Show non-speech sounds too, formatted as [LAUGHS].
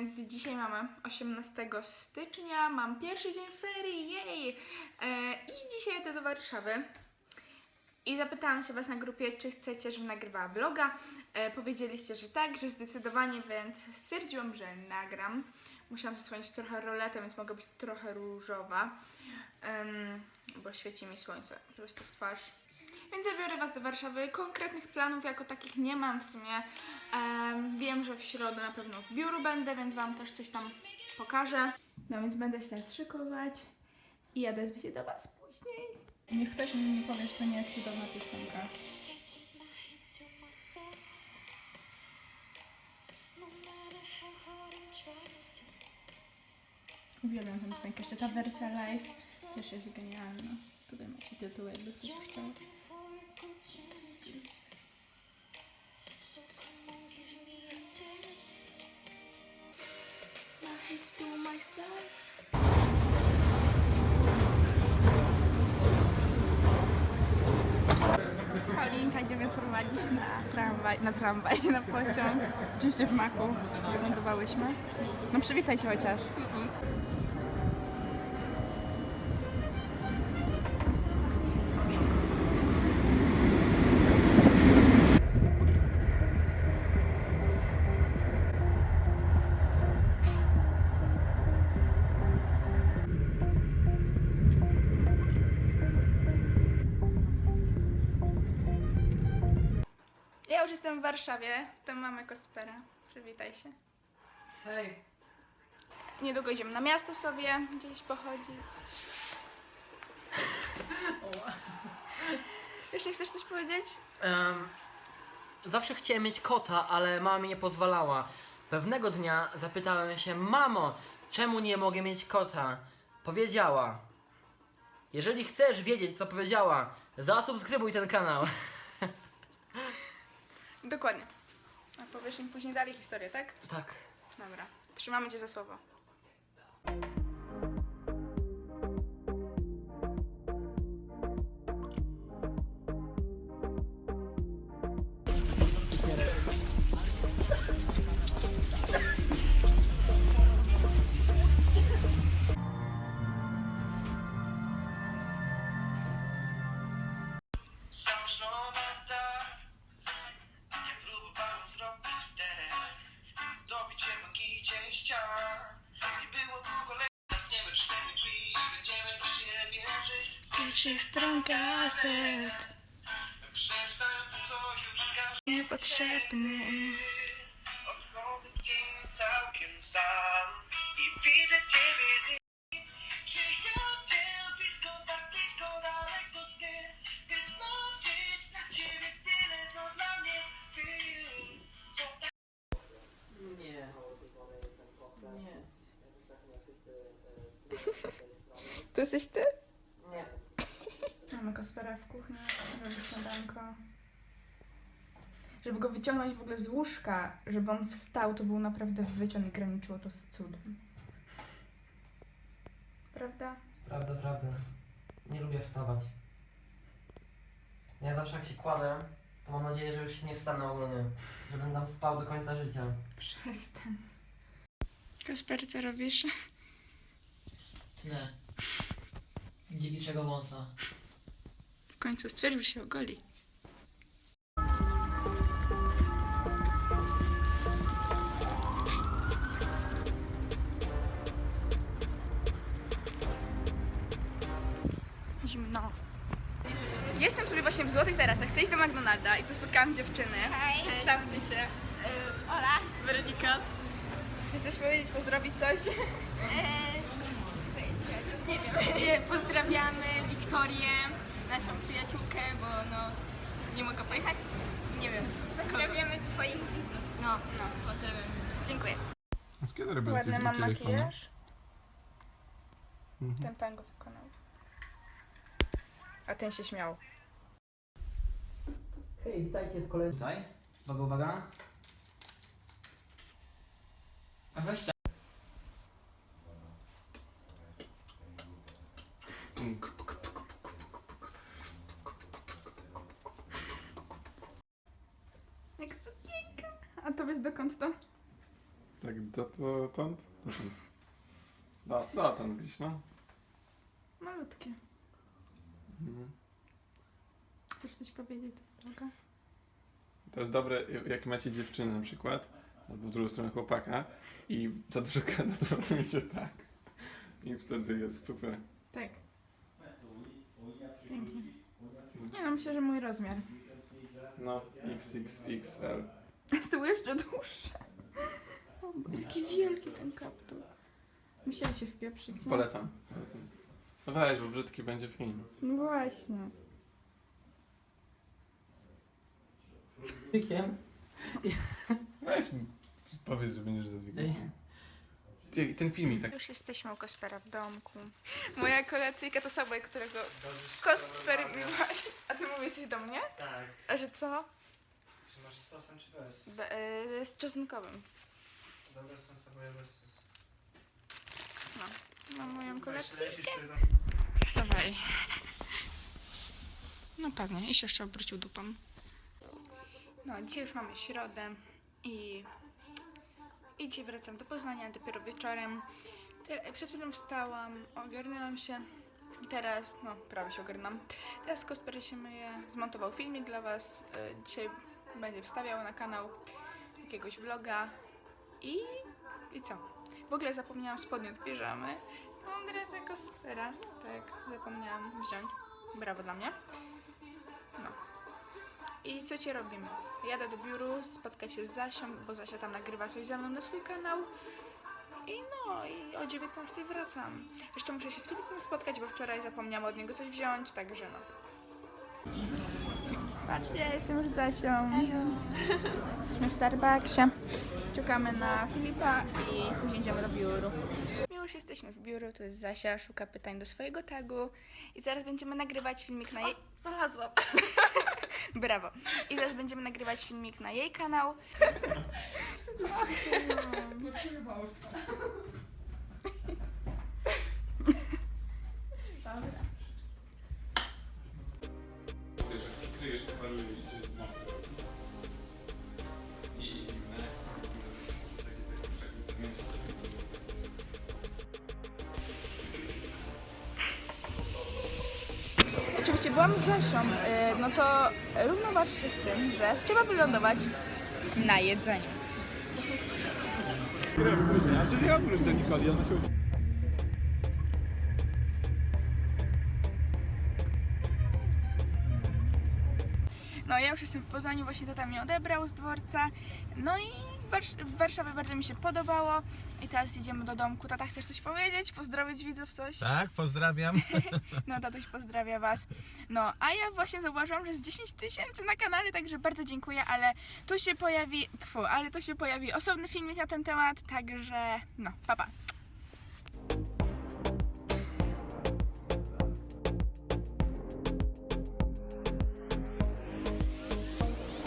Więc dzisiaj mamy 18 stycznia, mam pierwszy dzień ferii, jej! E, I dzisiaj jadę do Warszawy. I zapytałam się Was na grupie, czy chcecie, żebym nagrywała vloga. E, powiedzieliście, że tak, że zdecydowanie, więc stwierdziłam, że nagram. Musiałam zasłonić trochę roletę, więc mogę być trochę różowa, em, bo świeci mi słońce po prostu w twarz. Więc zabiorę Was do Warszawy. Konkretnych planów jako takich nie mam w sumie. Em, wiem, że w środę na pewno w biuru będę, więc Wam też coś tam pokażę. No więc będę się teraz szykować i jadę się do Was później. Niech ktoś mi nie powie, że to nie jest cudowna piosenka. Uwielbiam tę piosenkę. Jeszcze ta wersja live też jest genialna. Tutaj macie tytuł, jakby ktoś chciał. Paulinka idziemy prowadzić na tramwaj, na tramwaj, [LAUGHS] na pociąg. Oczywiście w maku wylądowałyśmy. No przywitaj się chociaż. Ja już jestem w Warszawie, tam mamy Kospera. Przywitaj się. Hej. Niedługo idziemy na miasto sobie, gdzieś pochodzić. [LAUGHS] Jeszcze chcesz coś powiedzieć? Em, zawsze chciałem mieć kota, ale mama mi nie pozwalała. Pewnego dnia zapytałem się, mamo, czemu nie mogę mieć kota? Powiedziała. Jeżeli chcesz wiedzieć, co powiedziała, zasubskrybuj ten kanał. [LAUGHS] Dokładnie. A powiesz im później dalej historię, tak? Tak. Dobra. Trzymamy cię za słowo. Pierwszych stron każdy niepotrzebny. Odchodzę w dzień całkiem sam I widzę ciebie z nic Przyjaciel blisko, tak blisko, daleko zbyt By zobaczyć na ciebie tyle, co dla mnie ty Co tak Nie. Nie. To jesteś ty? Nie. Kospera w kuchni, robi śniadanko. Żeby go wyciągnąć w ogóle z łóżka, żeby on wstał, to był naprawdę wyciąg i graniczyło to z cudem. Prawda? Prawda, prawda. Nie lubię wstawać. Ja zawsze jak się kładę, to mam nadzieję, że już się nie wstanę ogólnie. Że będę tam spał do końca życia. Przestań. Kosper, co robisz? Tyle. Dziewiczego wąsa. W końcu stwierdził, się ogoli. Zimno. Jestem sobie właśnie w Złotych Tarasach. Chcę iść do McDonalda i tu spotkałam dziewczyny. Hej. Przedstawcie się. Ola. Weronika. Chcesz coś powiedzieć, pozdrowić coś? [LAUGHS] Nie wiem. Pozdrawiamy Wiktorię, naszą przyjaciółkę, bo no nie mogę pojechać. I nie wiem. Pozdrawiamy twoich widzów. No, no, pozdrawiam. Dziękuję. A z kiedy robię Ładny mam wielkie iPhone'a? makijaż. Mhm. Ten pan go wykonał. A ten się śmiał. Hej, witajcie w kolejnym... Tutaj. Uwaga, uwaga. A weź tak. Jak sukienka. A to wiesz dokąd to? Tak, dotąd? Dotąd. Do, dotąd gdzieś, no. Malutkie. Mhm. Chcesz coś powiedzieć do vloga? To jest dobre, jak macie dziewczynę na przykład, albo w drugą stronę chłopaka i za dużo gada, to [LAUGHS] robi się tak. I wtedy jest super. Tak. Pięknie. Nie no, myślę, że mój rozmiar. No, XXXL. Z tyłu jeszcze dłuższe. O, jaki wielki ten kaptur. Musieli się wpieprzyć, nie? Polecam. Polecam. No weź, bo brzydki będzie film. No właśnie. Wikiem? Weź, powiedz, że będziesz. Ty- Ten filmik tak Już jesteśmy u Kospera w domku. Moja kolacyjka to sabaj, którego Kosper mi właśnie... A ty mówisz coś do mnie? Tak. A że co? Sosem czy bez? Be, y, z czosnkowym. Dobre sos albo ja bez sosu. Mam moją Weź, lecisz czy tam? Wstawaj. No pewnie, i się jeszcze obrócił dupą. No, dzisiaj już mamy środę i, i dzisiaj wracam do Poznania dopiero wieczorem. Te, przed chwilą wstałam, ogarnęłam się i teraz, no prawie się ogarnam. Teraz Kosper się myje, zmontował filmik dla Was. y, Dzisiaj będzie wstawiał na kanał jakiegoś vloga i, i co? W ogóle zapomniałam spodni od piżamy. Mam dresy Kospera. Tak, zapomniałam wziąć. Brawo dla mnie. No. I co cię robimy? Jadę do biuru, spotkać się z Zasią, bo Zasia tam nagrywa coś ze mną na swój kanał. I no, i o 19 wracam. Jeszcze muszę się z Filipem spotkać, bo wczoraj zapomniałam od niego coś wziąć, także no. Patrzcie, jestem już z Zasią. Jesteśmy w Starbucksie. Czekamy na Filipa i później idziemy do biuru. Już jesteśmy w biuru, tu jest Zasia, szuka pytań do swojego tagu i zaraz będziemy nagrywać filmik na jej... Znalazłam. [LAUGHS] Brawo. I zaraz będziemy nagrywać filmik na jej kanał. Kryjesz [LAUGHS] Oczywiście byłam z Zasią, y, no to równoważ się z tym, że trzeba wylądować na jedzeniu. No ja już jestem w Poznaniu, właśnie tata mnie odebrał z dworca. No i w Warszawie bardzo mi się podobało. I teraz idziemy do domku. Tata, chcesz coś powiedzieć? Pozdrowić widzów coś? Tak, pozdrawiam. [LAUGHS] No tatuś pozdrawia Was. No, a ja właśnie zauważyłam, że jest 10 tysięcy na kanale, także bardzo dziękuję, ale tu się pojawi, pfu, ale tu się pojawi osobny filmik na ten temat, także no, papa. Pa.